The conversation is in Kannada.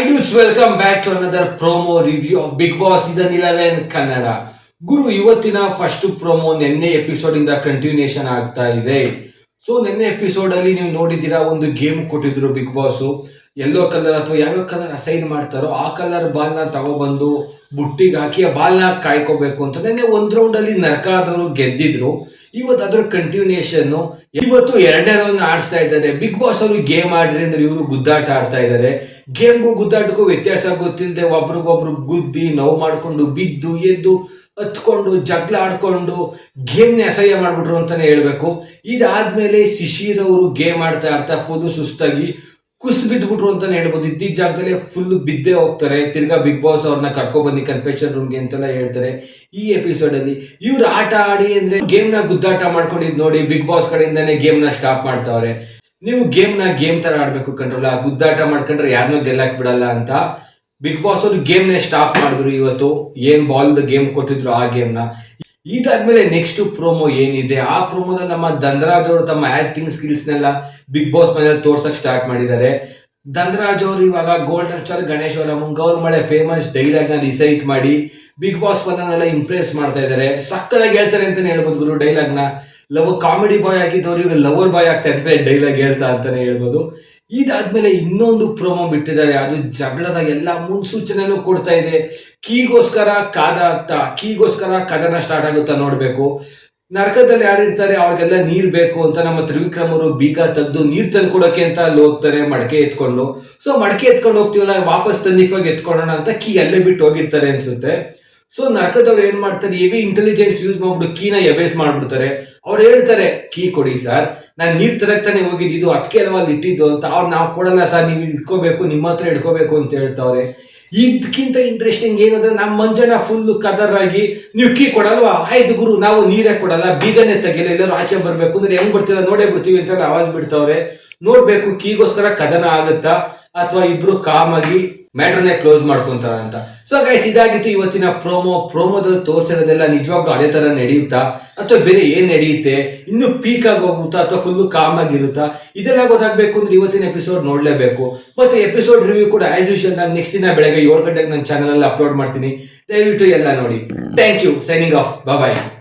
Hi welcome back back to another promo review of boss Season 11 Kannada ಗುರು, ಇವತ್ತಿನ ಫಸ್ಟ್ ಪ್ರೋಮೋ ನಿನ್ನೆ ಎಪಿಸೋಡ್ ಇಂದ ಕಂಟಿನ್ಯೂಷನ್ ಆಗ್ತಾ ಇದೆ. ಸೊ ನಿನ್ನೆ ಎಪಿಸೋಡ್ ಅಲ್ಲಿ ನೀವು ನೋಡಿದ್ದೀರಾ, ಒಂದು ಗೇಮ್ ಕೊಟ್ಟಿದ್ರು ಬಿಗ್ ಬಾಸ್ ಎಲ್ಲೋ ಕಲರ್ ಅಥವಾ ಯಾವ್ಯಾವ ಕಲರ್ ಅಸೈನ್ ಮಾಡ್ತಾರೋ, ಆ ಕಲರ್ ಬಾಲ್ನ ತಗೊಬಂದು ಬುಟ್ಟಿಗೆ ಹಾಕಿ ಆ ನ ಕಾಯ್ಕೋಬೇಕು ಅಂತ ನಿನ್ನೆ ಒಂದು ರೌಂಡ್ ಅಲ್ಲಿ ನರಕಾದವರು ಗೆದ್ದಿದ್ರು. ಇವತ್ತು ಅದ್ರ ಕಂಟಿನ್ಯೂಷನ್ ಇವತ್ತು ಎರಡನೇ ರೌಂಡ್ ಆಡಿಸ್ತಾ ಇದ್ದಾರೆ. ಬಿಗ್ ಬಾಸ್ ಅವರು ಗೇಮ್ ಆಡ್ರಿ ಅಂದ್ರೆ ಇವರು ಗುದ್ದಾಟ ಆಡ್ತಾ ಇದ್ದಾರೆ. ಗೇಮ್ಗೂ ಗುದ್ದಾಟಕ್ಕೂ ವ್ಯತ್ಯಾಸ ಗೊತ್ತಿಲ್ಲದೆ ಒಬ್ರಿಗೊಬ್ರು ಗುದ್ದಿ, ನೋವು ಮಾಡ್ಕೊಂಡು, ಬಿದ್ದು, ಎದ್ದು, ಹತ್ಕೊಂಡು, ಜಗಳ ಆಡ್ಕೊಂಡು ಗೇಮ್ನ ಅಸಹ್ಯ ಮಾಡ್ಬಿಟ್ರು ಅಂತಾನೆ ಹೇಳ್ಬೇಕು. ಇದಾದ್ಮೇಲೆ ಶಿಶಿರ್ ಅವರು ಗೇಮ್ ಆಡ್ತಾ ಆಡ್ತಾ ಫುಲ್ ಸುಸ್ತಾಗಿ ಕುಸ್ದು ಬಿದ್ದುಬಿಟ್ರು ಅಂತಾನೆ ಹೇಳ್ಬೋದು. ಇದ್ದಿದ್ದ ಜಾಗದಲ್ಲೇ ಫುಲ್ ಬಿದ್ದೇ ಹೋಗ್ತಾರೆ. ತಿರ್ಗಾ ಬಿಗ್ ಬಾಸ್ ಅವ್ರನ್ನ ಕರ್ಕೊಬನ್ನಿ ಕನ್ಫೆಷನ್ ರೂಮ್ಗೆ ಅಂತೆಲ್ಲ ಹೇಳ್ತಾರೆ. ಈ ಎಪಿಸೋಡ್ ಅಲ್ಲಿ ಇವ್ರು ಆಟ ಆಡಿ ಅಂದ್ರೆ ಗೇಮ್ನ ಗುದ್ದಾಟ ಮಾಡ್ಕೊಂಡಿದ್ ನೋಡಿ ಬಿಗ್ ಬಾಸ್ ಕಡೆಯಿಂದಾನೇ ಗೇಮ್ನ ಸ್ಟಾಪ್ ಮಾಡ್ತಾವ್ರೆ. ನೀವು ಗೇಮ್ನ ಗೇಮ್ ತರ ಆಡ್ಬೇಕು ಕಂಡ್ರಲ್ಲ ಗುದ್ದಾಟ ಮಾಡ್ಕೊಂಡ್ರೆ ಯಾರನ್ನೂ ಗೆಲ್ಲಕ್ ಬಿಡಲ್ಲ ಅಂತ. ಬಿಗ್ ಬಾಸ್ ಅವರು ಗೇಮ್ನ ಸ್ಟಾಪ್ ಮಾಡಿದ್ರು ಇವತ್ತು. ಏನ್ ಬಾಲ್ ಗೇಮ್ ಕೊಟ್ಟಿದ್ರು ಆ ಗೇಮ್ನ. ಇದಾದ್ಮೇಲೆ ನೆಕ್ಸ್ಟ್ ಪ್ರೋಮೋ ಏನಿದೆ? ಆ ಪ್ರೋಮೋದಲ್ಲಿ ನಮ್ಮ ಧನರಾಜ್ ಅವರು ತಮ್ಮ ಆಕ್ಟಿಂಗ್ ಸ್ಕಿಲ್ಸ್ ನೆಲ್ಲ ಬಿಗ್ ಬಾಸ್ ಮನೆಯಲ್ಲಿ ತೋರ್ಸಕ್ ಸ್ಟಾರ್ಟ್ ಮಾಡಿದ್ದಾರೆ. ಧನರಾಜ್ ಅವರು ಇವಾಗ ಗೋಲ್ಡನ್ ಸ್ಟಾರ್ ಗಣೇಶ್ ಅವರ ಗೌರ್ ಮಳೆ ಫೇಮಸ್ ಡೈಲಾಗ್ನ ರಿಸೈಟ್ ಮಾಡಿ ಬಿಗ್ ಬಾಸ್ ಮನೆಲ್ಲ ಇಂಪ್ರೆಸ್ ಮಾಡ್ತಾ ಇದ್ದಾರೆ. ಸಕ್ಕತ್ತಾಗಿ ಹೇಳ್ತಾರೆ ಅಂತಾನೆ ಹೇಳ್ಬೋದು ಗುರು ಡೈಲಾಗ್ನ. ಲವ್ ಕಾಮಿಡಿ ಬಾಯ್ ಆಗಿದ್ದವ್ರು ಇವಾಗ ಲವರ್ ಬಾಯ್ ಆಗ್ತಾ ಇದ್ರೆ ಡೈಲಾಗ್ ಹೇಳ್ತಾ ಅಂತಾನೆ ಹೇಳ್ಬೋದು. ಇದಾದ್ಮೇಲೆ ಇನ್ನೊಂದು ಪ್ರೋಮೋ ಬಿಟ್ಟಿದ್ದಾರೆ. ಅದು ಜಗಳದ ಎಲ್ಲ ಮುನ್ಸೂಚನೆನೂ ಕೊಡ್ತಾ ಇದೆ. ಕೀಗೋಸ್ಕರ ಕಾದಾಟ ಕೀಗೋಸ್ಕರ ಕದನ ಸ್ಟಾರ್ಟ್ ಆಗುತ್ತಾ ನೋಡಬೇಕು. ನರಕದಲ್ಲಿ ಯಾರಿರ್ತಾರೆ, ಅವ್ರಿಗೆಲ್ಲ ನೀರ್ ಬೇಕು ಅಂತ ನಮ್ಮ ತ್ರಿವಿಕ್ರಮ್ ಅವರು ಬೀಗ ತದ್ದು ನೀರ್ ತಂದು ಕೊಡೋಕೆ ಅಂತ ಅಲ್ಲಿ ಹೋಗ್ತಾರೆ, ಮಡಕೆ ಎತ್ಕೊಂಡು. ಸೊ ಮಡಕೆ ಎತ್ಕೊಂಡು ಹೋಗ್ತೀವಲ್ಲ, ವಾಪಸ್ ತಂದಿಕ್ಕೋಗಿ ಎತ್ಕೊಳ್ಳೋಣ ಅಂತ ಕೀ ಅಲ್ಲೇ ಬಿಟ್ಟು ಹೋಗಿರ್ತಾರೆ ಅನ್ಸುತ್ತೆ. ಸೊ ನರಕದವ್ರು ಏನ್ ಮಾಡ್ತಾರೆ? ಎವಿ ಇಂಟೆಲಿಜೆನ್ಸ್ ಯೂಸ್ ಮಾಡ್ಬಿಟ್ಟು ಕೀನ ಎಬೇಸ್ ಮಾಡ್ಬಿಡ್ತಾರೆ. ಅವ್ರು ಹೇಳ್ತಾರೆ, ಕೀ ಕೊಡಿ ಸರ್. ನಾನು ನೀರ್ ತರಕ್ ತಾನೇ ಹೋಗಿದ್ದು ಇದು ಅದಕ್ಕೆ ಅಲ್ವಾ ಅಲ್ಲಿ ಇಟ್ಟಿದ್ದು? ಅಂತ. ಅವ್ರು ನಾವು ಕೊಡಲ್ಲ ಸರ್, ನೀವು ಇಟ್ಕೋಬೇಕು ನಿಮ್ಮ ಹತ್ರ ಇಟ್ಕೋಬೇಕು ಅಂತ ಹೇಳ್ತಾವ್ರೆ. ಇದಕ್ಕಿಂತ ಇಂಟ್ರೆಸ್ಟಿಂಗ್ ಏನಂದ್ರೆ ನಮ್ಮ ಮಂಜಣ್ಣ ಫುಲ್ ಕದರ್ ಆಗಿ ನೀವು ಕೀ ಕೊಡಲ್ವಾ? ಆಯ್ತು ಗುರು, ನಾವು ನೀರೇ ಕೊಡಲ್ಲ. ಬೀಗನೆ ತೆಗಿಲ್ಲ ಎಲ್ಲರೂ ಆಚೆ ಬರ್ಬೇಕು. ಅಂದ್ರೆ ಹೆಂಗ್ ಬರ್ತೀರಾ? ನೋಡೇ ಬಿಡ್ತೀವಿ ಅಂತ ಆವಾಜ್ ಬಿಡ್ತಾವ್ರೆ. ನೋಡ್ಬೇಕು, ಕೀಗೋಸ್ಕರ ಕದನ ಆಗುತ್ತಾ? ಅಥವಾ ಇಬ್ರು ಕಾಮಾಗಿ ಮ್ಯಾಟ್ರನ್ನೇ ಕ್ಲೋಸ್ ಮಾಡ್ಕೊಂತಾರ ಅಂತ. ಸೊ ಗೈಸ್ ಇದಾಗಿತ್ತು ಇವತ್ತಿನ ಪ್ರೋಮೋ. ಪ್ರೋಮೋದಲ್ಲಿ ತೋರಿಸಿರೋದೆಲ್ಲ ನಿಜವಾಗ್ಲೂ ಅದೇ ತರ ನಡೆಯುತ್ತಾ? ಅಥವಾ ಬೇರೆ ಏನ್ ನಡೆಯುತ್ತೆ? ಇನ್ನು ಪೀಕ್ ಆಗಿ ಹೋಗುತ್ತಾ? ಅಥವಾ ಫುಲ್ ಕಾಮ್ ಆಗಿರುತ್ತಾ? ಇದೆಲ್ಲ ಗೊತ್ತಾಗಬೇಕು ಅಂದ್ರೆ ಇವತ್ತಿನ ಎಪಿಸೋಡ್ ನೋಡ್ಲೇಬೇಕು. ಮತ್ತೆ ಎಪಿಸೋಡ್ ರಿವ್ಯೂ ಕೂಡ ಆಸ್ ಯೂಶಲ್ ನಾನು ನೆಕ್ಸ್ಟ್ ದಿನ ಬೆಳಗ್ಗೆ ಏಳು ಗಂಟೆಗೆ ನನ್ನ ಚಾನಲ್ ಅಲ್ಲಿ ಅಪ್ಲೋಡ್ ಮಾಡ್ತೀನಿ. ದಯವಿಟ್ಟು ಎಲ್ಲ ನೋಡಿ. Thank you signing off bye